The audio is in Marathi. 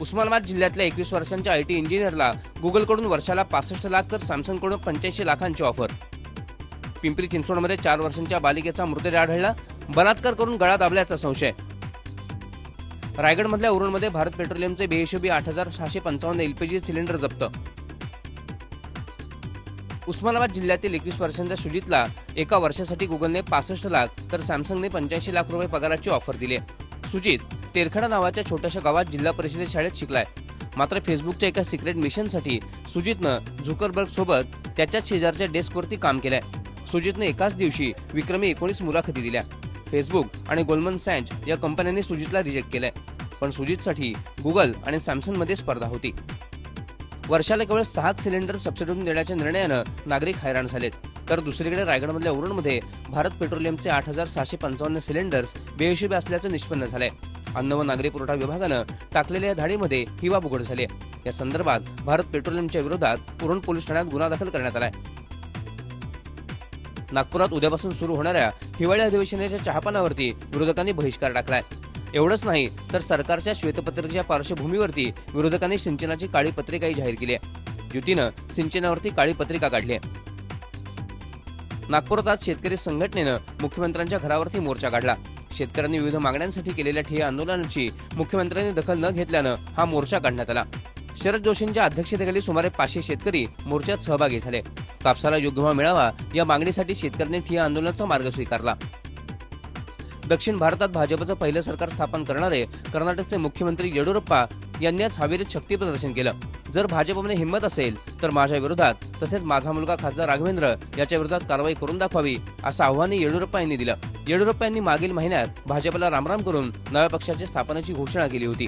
उस्मानाबाद जिल्ह्यातल्या एकवीस वर्षांच्या आय टी इंजिनियरला गुगलकडून वर्षाला पासष्ट लाख तर सॅमसंगकडून पंच्याऐंशी लाखांची ऑफर. पिंपरी चिंचवडमध्ये चार वर्षांच्या बालिकेचा मृतदेह आढळला. बलात्कार करून गळा दाबल्याचा संशय. रायगडमधल्या उरणमध्ये भारत पेट्रोलियमचे बेहिशोबी आठ हजार सहाशे पंचावन्न एलपीजी सिलेंडर जप्त. उस्मानाबाद जिल्ह्यातील एकवीस वर्षांच्या सुजितला एका वर्षासाठी गुगलने पासष्ट लाख तर सॅमसंगने पंच्याऐंशी लाख रुपये पगाराची ऑफर दिली सुजित तेरखडा नावाच्या छोट्याशा गावात जिल्हा परिषदेत शाळेत शिकलाय. मात्र फेसबुकच्या एका सिक्रेट मिशनसाठी सुजितनं झुकरबर्ग सोबत त्याच्याच शेजारच्या डेस्कवरती काम केलंय. सुजितनं एकाच दिवशी विक्रमी एकोणीस मुलाखती दिल्या. फेसबुक आणि गोलमन सॅच या कंपन्यांनी सुजितला रिजेक्ट केलंय. पण सुजितसाठी गुगल आणि सॅमसंगमध्ये स्पर्धा होती. वर्षाला केवळ सहाच सिलेंडर सबसिडीतून देण्याच्या निर्णयानं नागरिक हैराण झालेत. तर दुसरीकडे रायगडमधल्या उरणमध्ये भारत पेट्रोलियमचे आठ हजार सहाशे पंचावन्न सिलेंडर्स बेहिशोबी असल्याचं निष्पन्न झालंय. अन्न व नागरी पुरवठा विभागानं टाकलेल्या या धाडीमध्ये ही बाब उघड झाली या संदर्भात भारत पेट्रोलियमच्या विरोधात पुरण पोलीस ठाण्यात गुन्हा दाखल करण्यात आलाय. नागपुरात उद्यापासून सुरू होणाऱ्या हिवाळी अधिवेशनाच्या चहापानावरती विरोधकांनी बहिष्कार टाकलाय. एवढंच नाही तर सरकारच्या श्वेतपत्रिकेच्या पार्श्वभूमीवरती विरोधकांनी सिंचनाची काळी पत्रिकाही जाहीर केली आहे. युतीनं सिंचनावरती काळी पत्रिका काढली आहे. नागपुरात आज शेतकरी संघटनेनं मुख्यमंत्र्यांच्या घरावरती मोर्चा काढला. शेतकऱ्यांनी विविध मागण्यांसाठी केलेल्या ठिय्या आंदोलनाची मुख्यमंत्र्यांनी दखल न घेतल्यानं हा मोर्चा काढण्यात आला. शरद जोशींच्या अध्यक्षतेखाली सुमारे पाचशे शेतकरी मोर्चात सहभागी झाले. कापसाला योग्य भाव मिळावा या मागणीसाठी शेतकऱ्यांनी ठिय्या आंदोलनाचा मार्ग स्वीकारला. दक्षिण भारतात भाजपचं पहिलं सरकार स्थापन करणारे कर्नाटकचे मुख्यमंत्री येडियुरप्पा यांनी आज शक्ती प्रदर्शन केलं. जर भाजपमध्ये हिंमत असेल तर माझ्या विरोधात तसेच माझा मुलगा खासदार राघवेंद्र याच्या विरोधात कारवाई करून दाखवावी असं आव्हान येडियुरप्पा यांनी दिलं. येडियुरप्पा यांनी मागील महिन्यात भाजपला रामराम करून नव्या पक्षाच्या स्थापनेची घोषणा केली होती.